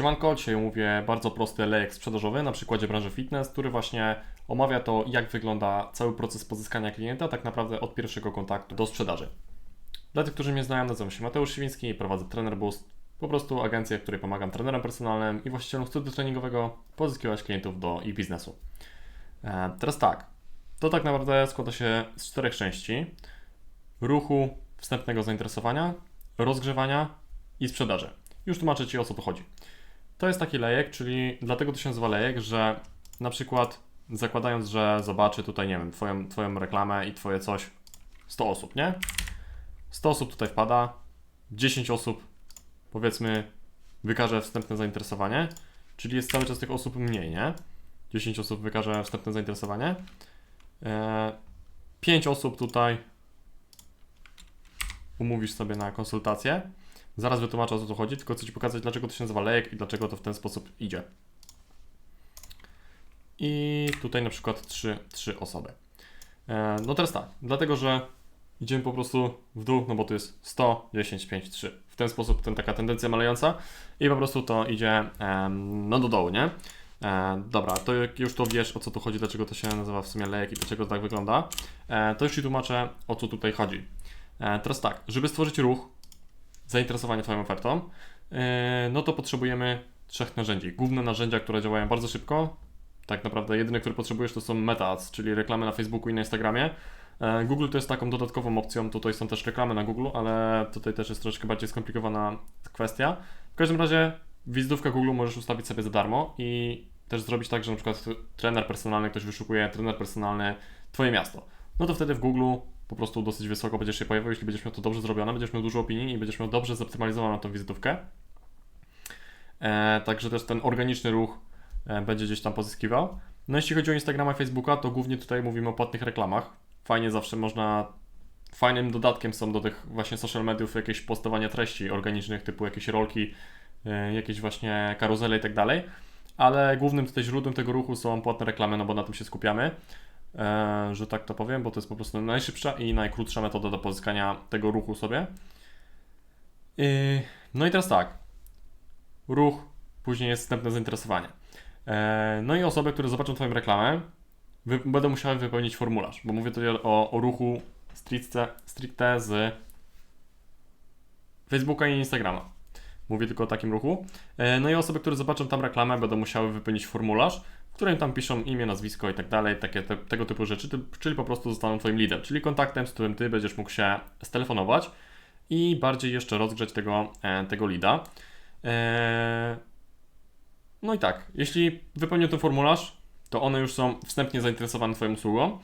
Siemanko, dzisiaj mówię bardzo prosty lejek sprzedażowy na przykładzie branży fitness, który właśnie omawia to, jak wygląda cały proces pozyskania klienta tak naprawdę od pierwszego kontaktu do sprzedaży. Dla tych, którzy mnie znają, nazywam się Mateusz Siwiński i prowadzę Trener Boost, po prostu agencję, w której pomagam trenerom personalnym i właścicielom studiu treningowego pozyskiwać klientów do ich biznesu. E, teraz tak, to tak naprawdę składa się z czterech części. Ruchu, wstępnego zainteresowania, rozgrzewania i sprzedaży. Już tłumaczę Ci o co tu chodzi. To jest taki lejek, czyli dlatego to się nazywa lejek, że na przykład zakładając, że zobaczy tutaj, nie wiem, twoją, twoją reklamę i Twoje coś 100 osób, nie? 100 osób tutaj wpada, 10 osób powiedzmy wykaże wstępne zainteresowanie, czyli jest cały czas tych osób mniej, nie? 10 osób wykaże wstępne zainteresowanie. Eee, 5 osób tutaj umówisz sobie na konsultację. Zaraz wytłumaczę o co tu chodzi, tylko chcę Ci pokazać, dlaczego to się nazywa lejek i dlaczego to w ten sposób idzie. I tutaj na przykład trzy, trzy osoby. E, no teraz tak, dlatego że idziemy po prostu w dół, no bo to jest 100, 10, 5, 3. W ten sposób ten, taka tendencja malejąca i po prostu to idzie no do dołu, nie? E, dobra, to jak już to wiesz o co tu chodzi, dlaczego to się nazywa w sumie lejek i dlaczego to tak wygląda, e, to już Ci tłumaczę o co tutaj chodzi. E, teraz tak, żeby stworzyć ruch, zainteresowanie Twoją ofertą, e, no to potrzebujemy trzech narzędzi. Główne narzędzia, które działają bardzo szybko. Tak naprawdę jedyne, które potrzebujesz, to są meta ads, czyli reklamy na Facebooku i na Instagramie. E, Google to jest taką dodatkową opcją, tutaj są też reklamy na Google, ale tutaj też jest troszkę bardziej skomplikowana kwestia. W każdym razie wizytówkę Google możesz ustawić sobie za darmo i też zrobić tak, że na przykład trener personalny, ktoś wyszukuje trener personalny Twoje miasto. No to wtedy w Google po prostu dosyć wysoko będziesz się pojawiał, jeśli będziesz miał to dobrze zrobione, będziesz miał dużo opinii i będziesz miał dobrze zoptymalizowaną tą wizytówkę. E, także też ten organiczny ruch e, będzie gdzieś tam pozyskiwał. No jeśli chodzi o Instagrama i Facebooka, to głównie tutaj mówimy o płatnych reklamach. Fajnie zawsze można, fajnym dodatkiem są do tych właśnie social mediów jakieś postowania treści organicznych, typu jakieś rolki, e, jakieś właśnie karuzele i tak dalej. Ale głównym tutaj źródłem tego ruchu są płatne reklamy, no bo na tym się skupiamy że tak to powiem, bo to jest po prostu najszybsza i najkrótsza metoda do pozyskania tego ruchu sobie. No i teraz tak. Ruch, później jest wstępne zainteresowanie. E, no i osoby, które zobaczą Twoją reklamę, będą musiały wypełnić formularz, bo mówię tutaj o, o ruchu stricte, stricte z Facebooka i Instagrama. Mówię tylko o takim ruchu. E, no i osoby, które zobaczą tam reklamę, będą musiały wypełnić formularz, w którym tam piszą imię, nazwisko i tak dalej, takie te, tego typu rzeczy, czyli po prostu zostaną Twoim liderem, czyli kontaktem, z którym Ty będziesz mógł się stelefonować i bardziej jeszcze rozgrzeć tego, e, tego lida. E, no i tak, jeśli wypełnią ten formularz, to one już są wstępnie zainteresowane Twoją usługą,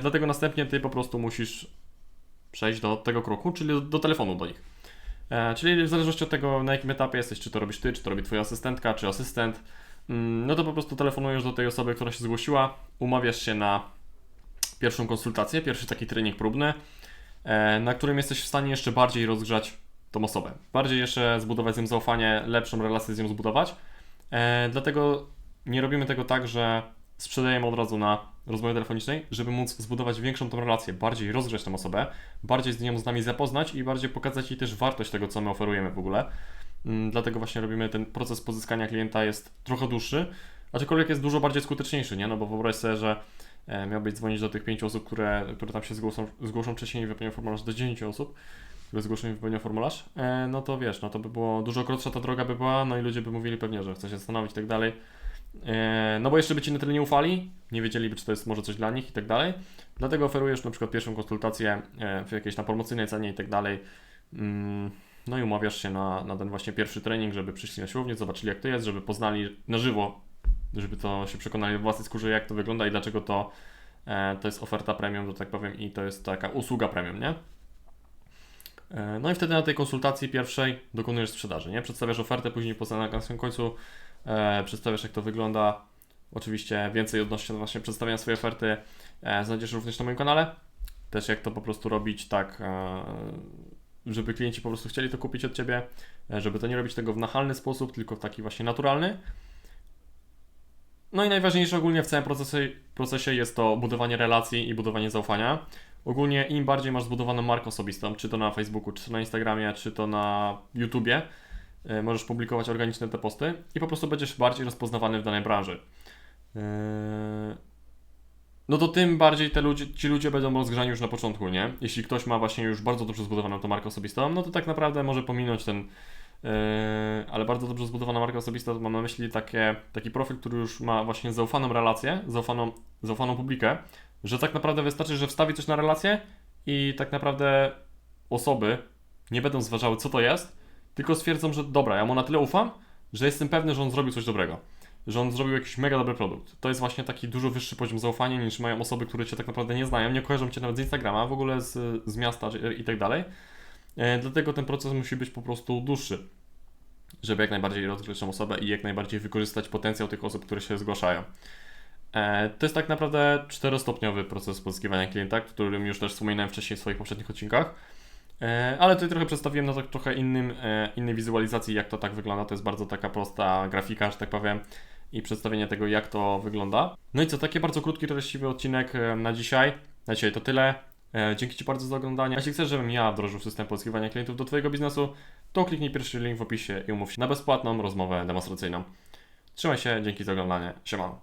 dlatego następnie Ty po prostu musisz przejść do tego kroku, czyli do telefonu do nich. E, czyli w zależności od tego, na jakim etapie jesteś, czy to robisz Ty, czy to robi Twoja asystentka, czy asystent, mm, no to po prostu telefonujesz do tej osoby, która się zgłosiła, umawiasz się na pierwszą konsultację, pierwszy taki trening próbny, e, na którym jesteś w stanie jeszcze bardziej rozgrzać tą osobę. Bardziej jeszcze zbudować z nią zaufanie, lepszą relację z nią zbudować. E, dlatego nie robimy tego tak, że sprzedajemy od razu na rozmowie telefonicznej, żeby móc zbudować większą tą relację, bardziej rozgrzać tą osobę, bardziej z nią z nami zapoznać i bardziej pokazać jej też wartość tego, co my oferujemy w ogóle. Mm, Dlatego właśnie robimy ten proces pozyskania klienta jest trochę dłuższy, aczkolwiek jest dużo bardziej skuteczniejszy, nie? No bo wyobraź sobie, że e, miałbyś dzwonić do tych pięciu osób, które, które tam się zgłoszą, zgłoszą wcześniej i wypełnią formularz do 10 osób, które zgłoszą i wypełnią formularz, e, no to wiesz, no to by było dużo krótsza ta droga by była, no i ludzie by mówili pewnie, że chce się zastanowić i tak dalej. E, No bo jeszcze by Ci na tyle nie ufali, nie wiedzieliby, czy to jest może coś dla nich i tak dalej. Dlatego oferujesz na przykład pierwszą konsultację e, w jakiejś na promocyjnej cenie i tak dalej. Mm, No i umawiasz się na, na ten właśnie pierwszy trening, żeby przyszli na siłownię, zobaczyli jak to jest, żeby poznali na żywo, żeby to się przekonali w własnej skórze, jak to wygląda i dlaczego to, e, to jest oferta premium, że tak powiem, i to jest taka usługa premium, nie? No i wtedy na tej konsultacji pierwszej dokonujesz sprzedaży, nie? Przedstawiasz ofertę, później na samym końcu e, przedstawiasz jak to wygląda. Oczywiście więcej odnośnie właśnie przedstawiania swojej oferty e, znajdziesz również na moim kanale. Też jak to po prostu robić tak, e, żeby klienci po prostu chcieli to kupić od Ciebie, e, żeby to nie robić tego w nachalny sposób, tylko w taki właśnie naturalny. No i najważniejsze ogólnie w całym procesie, procesie jest to budowanie relacji i budowanie zaufania. Ogólnie im bardziej masz zbudowaną markę osobistą, czy to na Facebooku, czy to na Instagramie, czy to na YouTubie, możesz publikować organiczne te posty i po prostu będziesz bardziej rozpoznawany w danej branży. E, no to tym bardziej te ludzie, ci ludzie będą rozgrzani już na początku, nie? Jeśli ktoś ma właśnie już bardzo dobrze zbudowaną tą markę osobistą, no to tak naprawdę może pominąć ten, yy, ale bardzo dobrze zbudowana marka osobista, to mam na myśli takie, taki profil, który już ma właśnie zaufaną relację, zaufaną, zaufaną publikę, że tak naprawdę wystarczy, że wstawi coś na relację i tak naprawdę osoby nie będą zważały, co to jest, tylko stwierdzą, że dobra, ja mu na tyle ufam, że jestem pewny, że on zrobił coś dobrego że on zrobił jakiś mega dobry produkt. To jest właśnie taki dużo wyższy poziom zaufania niż mają osoby, które cię tak naprawdę nie znają, nie kojarzą cię nawet z Instagrama, w ogóle z, z miasta i tak dalej. E, dlatego ten proces musi być po prostu dłuższy, żeby jak najbardziej rozgrzeć tą osobę i jak najbardziej wykorzystać potencjał tych osób, które się zgłaszają. E, to jest tak naprawdę czterostopniowy proces pozyskiwania klienta, o którym już też wspominałem wcześniej w swoich poprzednich odcinkach. E, Ale tutaj trochę przedstawiłem na tak trochę innym, e, innej wizualizacji, jak to tak wygląda. To jest bardzo taka prosta grafika, że tak powiem, i przedstawienie tego, jak to wygląda. No i co, taki bardzo krótki, treściwy odcinek e, na dzisiaj. Na dzisiaj to tyle. Dzięki Ci bardzo za oglądanie. A jeśli chcesz, żebym ja wdrożył system pozyskiwania klientów do Twojego biznesu, to kliknij pierwszy link w opisie i umów się na bezpłatną rozmowę demonstracyjną. Trzymaj się, dzięki za oglądanie. Siemano.